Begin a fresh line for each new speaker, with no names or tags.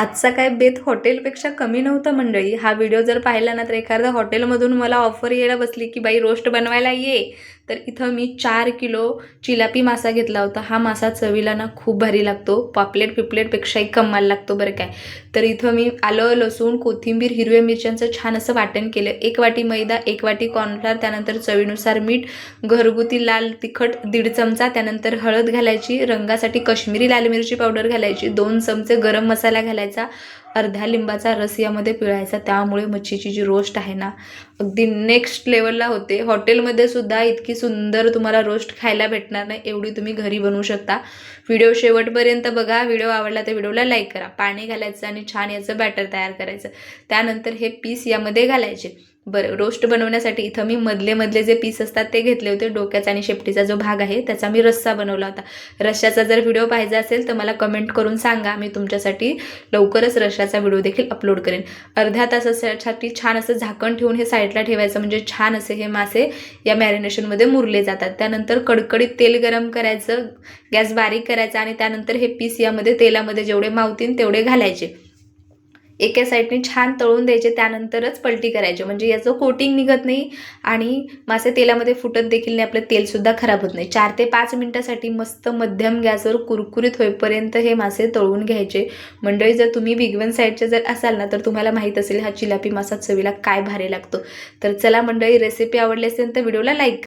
आजचा काय बेत हॉटेलपेक्षा कमी नव्हतं मंडळी. हा व्हिडिओ जर पाहिला ना तर एखाद्या हॉटेलमधून मला ऑफर यायला बसली की बाई रोस्ट बनवायला ये. तर इथं मी चार किलो चिलापी मासा घेतला होता. हा मासा चवीला ना खूप भारी लागतो. पापलेट पिपलेटपेक्षाही कमाल लागतो बरं काय. तर इथं मी आलं लसूण कोथिंबीर हिरव्या मिरच्यांचं छान असं वाटण केलं. एक वाटी मैदा एक वाटी कॉर्नफ्लॉर त्यानंतर चवीनुसार मीठ घरगुती लाल तिखट दीड चमचा त्यानंतर हळद घालायची रंगासाठी कश्मीरी लाल मिरची पावडर घालायची दोन चमचे गरम मसाला घालायचा अर्ध्या लिंबाचा रस यामध्ये पिळायचा. त्यामुळे मच्छीची जी रोस्ट आहे ना अगदी नेक्स्ट लेवलला होते. हॉटेलमध्ये सुद्धा इतकी सुंदर तुम्हाला रोस्ट खायला भेटणार नाही एवढी तुम्ही घरी बनवू शकता. व्हिडिओ शेवटपर्यंत बघा. व्हिडिओ आवडला तर व्हिडिओला लाईक करा. पाणी घालायचं आणि छान याचं बॅटर तयार करायचं. त्यानंतर हे पीस यामध्ये घालायचे. बरं रोस्ट बनवण्यासाठी इथं मी मधले मधले जे पीस असतात ते घेतले होते डोक्याचा आणि शेपटीचा जो भाग आहे त्याचा मी रस्सा बनवला होता. रश्श्याचा जर व्हिडिओ पाहिजे असेल तर मला कमेंट करून सांगा मी तुमच्यासाठी लवकरच रश्श्याचा व्हिडिओ देखील अपलोड करेन. अर्ध्या तासासाठी छान असं झाकण ठेवून हे साईडला ठेवायचं म्हणजे छान असे हे मासे या मॅरिनेशनमध्ये मुरले जातात. त्यानंतर कडकडीत तेल गरम करायचं गॅस बारीक करायचा आणि त्यानंतर हे पीस यामध्ये तेलामध्ये जेवढे मावतील तेवढे घालायचे. एका साईडने छान तळून द्यायचे त्यानंतरच पलटी करायची. म्हणजे याचं कोटिंग निघत नाही आणि मासे तेलामध्ये फुटत देखील नाही आपलं तेलसुद्धा खराब होत नाही. चार ते पाच मिनटासाठी मस्त मध्यम गॅसवर कुरकुरीत होईपर्यंत हे मासे तळून घ्यायचे. मंडळी जर तुम्ही बिगवन साईडचे जर असाल ना तर तुम्हाला माहीत असेल हा चिलापी मासा चवीला काय भारी लागतो. तर चला मंडळी रेसिपी आवडली असेल तर व्हिडिओला लाईक